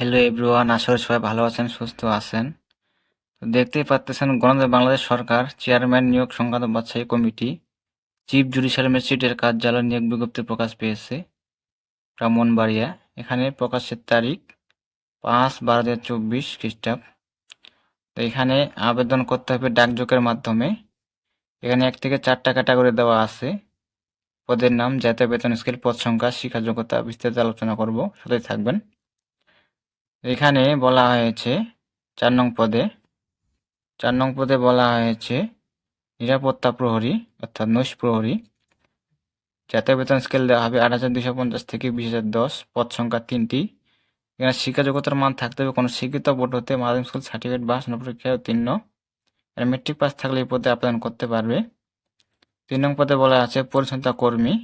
Hello everyone করি সবাই ভালো আছেন, সুস্থ আছেন। দেখতেই পাচ্তেছেন গণতন্ত্র বাংলাদেশ সরকার চেয়ারম্যান নিয়োগ সংক্রান্ত বাছাই কমিটি চিফ জুডিশিয়াল ম্যাজিস্ট্রেটের কার্যালয় নিয়োগ বিজ্ঞপ্তি প্রকাশ পেয়েছে, ব্রাহ্মণবাড়িয়া। এখানে প্রকাশের তারিখ পাঁচ বারো হাজার চব্বিশ খ্রিস্টাব্দ। তো এখানে আবেদন করতে হবে ডাকযোগের মাধ্যমে। এখানে এক থেকে চারটা ক্যাটাগরি দেওয়া আছে। পদের নাম, জাতীয় বেতন, স্কেল, পদ সংখ্যা, শিক্ষা যোগ্যতা বিস্তারিত আলোচনা করব সাথে থাকবেন। এখানে বলা হয়েছে চার নং পদে, চার নং পদে বলা হয়েছে নিরাপত্তা প্রহরী, অর্থাৎ নৈশ প্রহরী। জাতীয় বেতন স্কেল দেওয়া হবে আট হাজার দুশো পঞ্চাশ থেকে বিশ হাজার দশ, পদ সংখ্যা তিনটি। এখানে শিক্ষা যোগ্যতার মান থাকতে হবে কোনো শিক্ষিত বোর্ড হতে, মাধ্যমিক স্কুল সার্টিফিকেট বা স্নাতক পরীক্ষায় উত্তীর্ণ। মেট্রিক পাস থাকলে এই পদে আবেদন করতে পারবে। তিন নং পদে বলা আছে পরিচ্ছন্নতা কর্মী।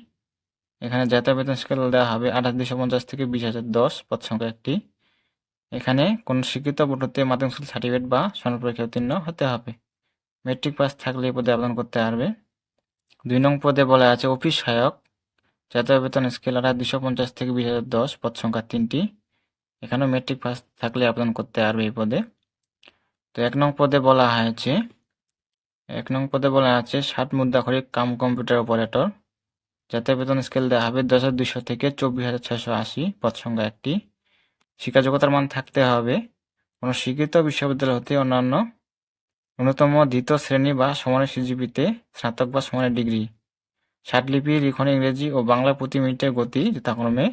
এখানে জাতীয় বেতন স্কেল দেওয়া হবে আট হাজার দুশো পঞ্চাশ থেকে বিশ হাজার দশ, পদ সংখ্যা একটি। এখানে কোন শিক্ষিত বোর্ড হতে মাধ্যমিক স্কুল সার্টিফিকেট বা স্বর্ণ পরীক্ষা উত্তীর্ণ হতে হবে। মেট্রিক পাস থাকলে এই পদে আবেদন করতে পারবে। দুই নং পদে বলা আছে অফিস সহায়ক। জাতীয় বেতন স্কেল আট দুশো পঞ্চাশ থেকে বিশ হাজার দশ, পদ সংখ্যা তিনটি। এখানেও মেট্রিক পাস থাকলে আবেদন করতে পারবে এই পদে। তো এক নং পদে বলা হয়েছে, এক নং পদে বলা আছে ষাট মুদ্রাক্ষরিক কাম কম্পিউটার অপারেটর। জাতীয় বেতন স্কেল দেওয়া হবে দশ হাজার দুশো থেকে চব্বিশ হাজার ছয়শো আশি, পদ সংখ্যা একটি। শিক্ষা যোগ্যতার মান থাকতে হবে। কোনো স্বীকৃত বিশ্ববিদ্যালয় হতে অন্যান্য ন্যূনতম দ্বিতীয় শ্রেণি বা সমানের সিজিপিতে স্নাতক বা সমানের ডিগ্রি। ষাটলিপি লিখন, ইংরেজি ও বাংলা প্রতি মিনিটের গতি যথাক্রমে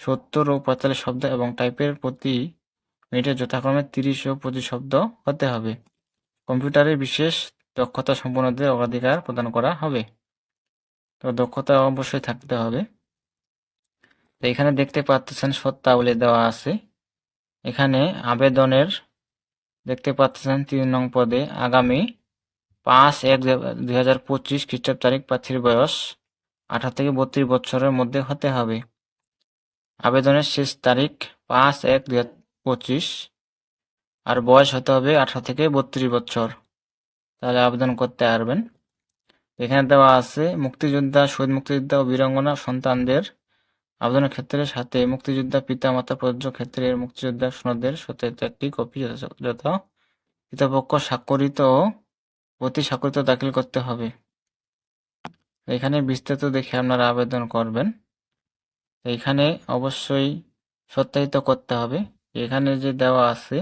সত্তর ও পঁয়তাল্লিশ শব্দ এবং টাইপের প্রতি মিনিটে যথাক্রমে তিরিশ ও পঁচিশ শব্দ হতে হবে। কম্পিউটারে বিশেষ দক্ষতা সম্পন্নদের অগ্রাধিকার প্রদান করা হবে। তো দক্ষতা অবশ্যই থাকতে হবে। তো এখানে দেখতে পাচ্ছেন সত্তাবলী দেওয়া আছে। এখানে আবেদনের দেখতে পাচ্ছেন তিন নং পদে আগামী পাঁচ এক দুই হাজার পঁচিশ খ্রিস্টাব্দ তারিখ প্রার্থীর বয়স আঠারো থেকে বত্রিশ বছরের মধ্যে হতে হবে। আবেদনের শেষ তারিখ পাঁচ এক দুই পঁচিশ আর বয়স হতে হবে আঠারো থেকে বত্রিশ বছর। তাহলে আবেদন করতে পারবেন। এখানে দেওয়া আছে মুক্তিযোদ্ধা, শহীদ মুক্তিযোদ্ধা ও বীরাঙ্গনা সন্তানদের আবেদনের ক্ষেত্রে সাথে মুক্তিযোদ্ধা পিতা, মাতা প্রযোজ্য ক্ষেত্রে মুক্তিযোদ্ধা সনদের সত্যায়িত একটি কপি যথাযথ পিতাপক্ষ স্বাক্ষরিত প্রতি স্বাক্ষরিত দাখিল করতে হবে। এখানে বিস্তারিত দেখে আপনারা আবেদন করবেন। এখানে অবশ্যই সত্যায়িত করতে হবে। এখানে যে দেওয়া আছে,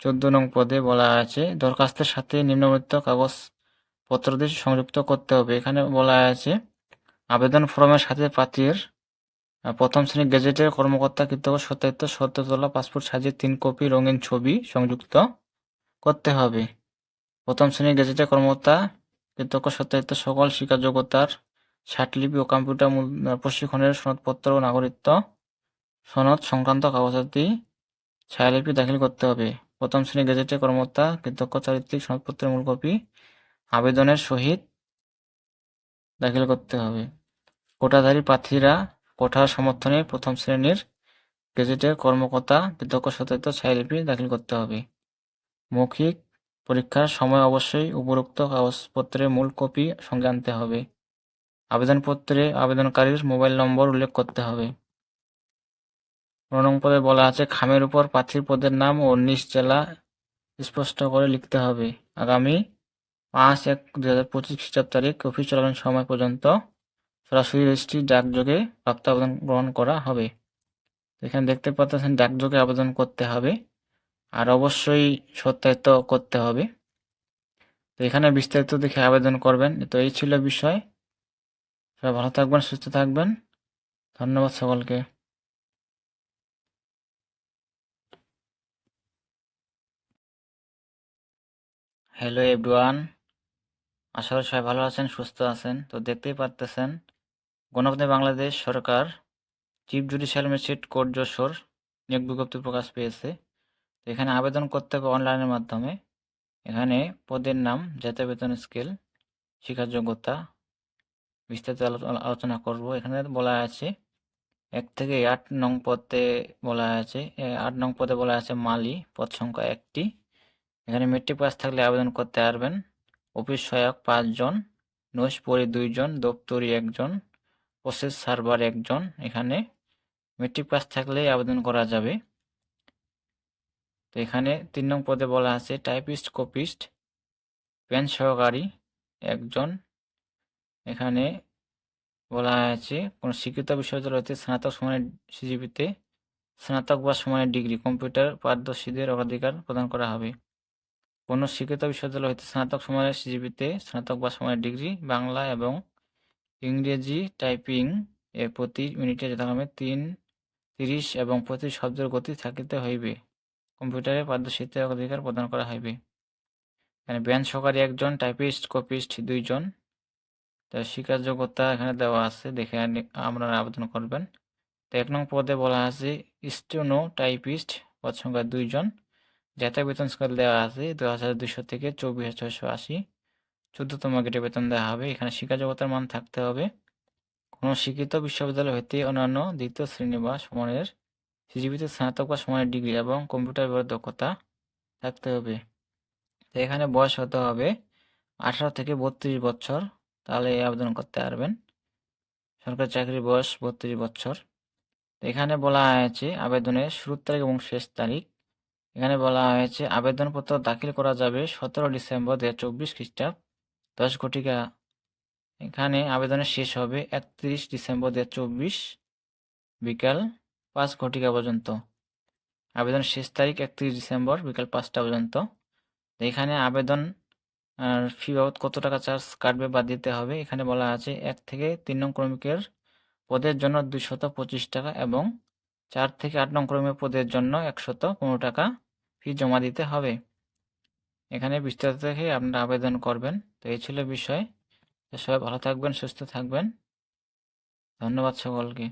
চোদ্দ নং পদে বলা আছে, দরখাস্তের সাথে নিম্নলিখিত কাগজপত্রটি সংযুক্ত করতে হবে। এখানে বলা আছে, আবেদন ফর্মের সাথে প্রার্থীর প্রথম শ্রেণি গেজেটের কর্মকর্তা কৃতজ্ঞ সত্যায়িত সত্য তোলা পাসপোর্ট সাইজের তিন কপি রঙিন ছবি সংযুক্ত করতে হবে। প্রথম শ্রেণির গেজেটের কর্মকর্তা কৃতজ্ঞ সত্যায়িত সকল শিক্ষাযোগ্যতার লিপি ও কম্পিউটার প্রশিক্ষণের সনদপত্র ও নাগরিকত্ব সনদ সংক্রান্ত কাগজাতি ছায়ালিপি দাখিল করতে হবে। প্রথম শ্রেণির গেজেটের কর্মকর্তা কৃতজ্ঞ চারিত্রিক সনদপত্রের মূল কপি আবেদনের সহিত দাখিল করতে হবে। কোটাধারী প্রার্থীরা কোঠার সমর্থনে প্রথম শ্রেণির গেজেটের কর্মকর্তা কৃতজ্ঞ সত্যায়িত ছায়ালিপি দাখিল করতে হবে। মৌখিক পরীক্ষার সময় অবশ্যই উপরোক্ত কাগজপত্রের মূল কপি সঙ্গে আনতে হবে। আবেদনপত্রে আবেদনকারীর মোবাইল নম্বর উল্লেখ করতে হবে। নং পদে বলা আছে, খামের উপর প্রার্থীর পদের নাম ও নিজ জেলা স্পষ্ট করে লিখতে হবে। আগামী পাঁচ এক দু হাজার পঁচিশ খ্রিস্টাব্দ তারিখ, অফিস চলাকালীন সময় পর্যন্ত সরাসরি রেজিস্ট্রি ডাকযোগে প্রাপ্ত আবেদন গ্রহণ করা হবে। এখানে দেখতে পাচ্ছেন ডাকযোগে আবেদন করতে হবে আর অবশ্যই সত্যায়িত করতে হবে। তো এখানে বিস্তারিত দেখে আবেদন করবেন। তো এই ছিল বিষয়। সবাই ভালো থাকবেন, সুস্থ থাকবেন। ধন্যবাদ সকলকে। হ্যালো এভরিওয়ান করি সবাই ভালো আছেন, সুস্থ আছেন। তো দেখতেই পারতেছেন গণপ্রজাতন্ত্রী বাংলাদেশ সরকার chief judicial magistrate court Jessore নিয়োগ বিজ্ঞপ্তি প্রকাশ পেয়েছে। তো এখানে আবেদন করতে হবে অনলাইনের মাধ্যমে। এখানে পদের নাম, জাতীয় বেতন স্কেল শিক্ষার যোগ্যতা বিস্তারিত আলোচনা করব। এখানে বলা আছে, এক থেকে আট নং পদে বলা আছে আট নং পদে বলা আছে মালি, পদ সংখ্যা একটি। এখানে মেট্রিক পাস থাকলে আবেদন করতে পারবেন। অফিস সহায়ক পাঁচজন নোস পরি দুইজন, দপ্তরি একজন। প্রসেস সার্ভার একজন। এখানে মেট্রিক পাস থাকলে আবেদন করা যাবে। তো এখানে তিন নং পদে বলা আছে টাইপিস্ট কপিস্ট পেন সহকারী একজন। এখানে বলা আছে, কোনো শিক্ষিত বিশ্ববিদ্যালয় হতে স্নাতক সমানের সিজিপিতে স্নাতক বা সমানের ডিগ্রি, কম্পিউটার পারদর্শীদের অগ্রাধিকার প্রদান করা হবে। কোনো শিক্ষিত বিশ্ববিদ্যালয় হতে স্নাতক সমানের সিজিপিতে স্নাতক বা সমানের ডিগ্রি, বাংলা এবং ইংরেজি টাইপিং এর প্রতি মিনিটে যথাক্রমে তিন, তিরিশ এবং প্রতি শব্দের গতি থাকিতে হইবে, কম্পিউটারে পারদর্শিতার অধিকার প্রদান করা হইবে। এখানে ব্যান সহকারী একজন, টাইপিস্ট, কপিস্ট দুইজন। তার শিকার যোগ্যতা এখানে দেওয়া আছে, দেখে আপনারা আবেদন করবেন। তো এক নং পদে বলা আছে স্টেনো টাইপিস্ট পদ সংখ্যা দুইজন। জাতীয় বেতন স্কেল দেওয়া আছে দু হাজার দুশো থেকে চব্বিশ হাজার ছয়শো আশি। চোদ্দতম গেটে বেতন দেওয়া হবে। এখানে শিক্ষা যোগ্যতার মান থাকতে হবে। কোনো শিক্ষিত বিশ্ববিদ্যালয় হইতে অন্যান্য দ্বিতীয় শ্রেণি বা সমানের সিজিপিতে স্নাতক বা সমানের ডিগ্রি এবং কম্পিউটার ব্যবহার দক্ষতা থাকতে হবে। তো এখানে বয়স হতে হবে আঠারো থেকে বত্রিশ বছর। তাহলে এই আবেদন করতে পারবেন। সরকারি চাকরির বয়স বত্রিশ বছর। এখানে বলা হয়েছে আবেদনের শুরুর তারিখ এবং শেষ তারিখ। এখানে বলা হয়েছে আবেদনপত্র দাখিল করা যাবে সতেরো ডিসেম্বর দু হাজার চব্বিশ খ্রিস্টাব্দ। দশ ঘটিকা। এখানে আবেদনের শেষ হবে একত্রিশ ডিসেম্বর দু চব্বিশ বিকাল পাঁচ ঘটিকা পর্যন্ত। আবেদন শেষ তারিখ একত্রিশ ডিসেম্বর বিকাল পাঁচটা পর্যন্ত। এখানে আবেদন ফি বাবদ কত টাকা চার্জ কাটবে বা দিতে হবে। এখানে বলা আছে এক থেকে তিন নং ক্রমিকের পদের জন্য দুইশত পঁচিশ টাকা এবং চার থেকে আট নং ক্রমিক পদের জন্য একশত পনেরো টাকা ফি জমা দিতে হবে। এখানে বিস্তারিত দেখে আপনারা আবেদন করবেন। তো এই ছিল বিষয়। সবাই ভালো থাকবেন, সুস্থ থাকবেন। ধন্যবাদ সকলকে।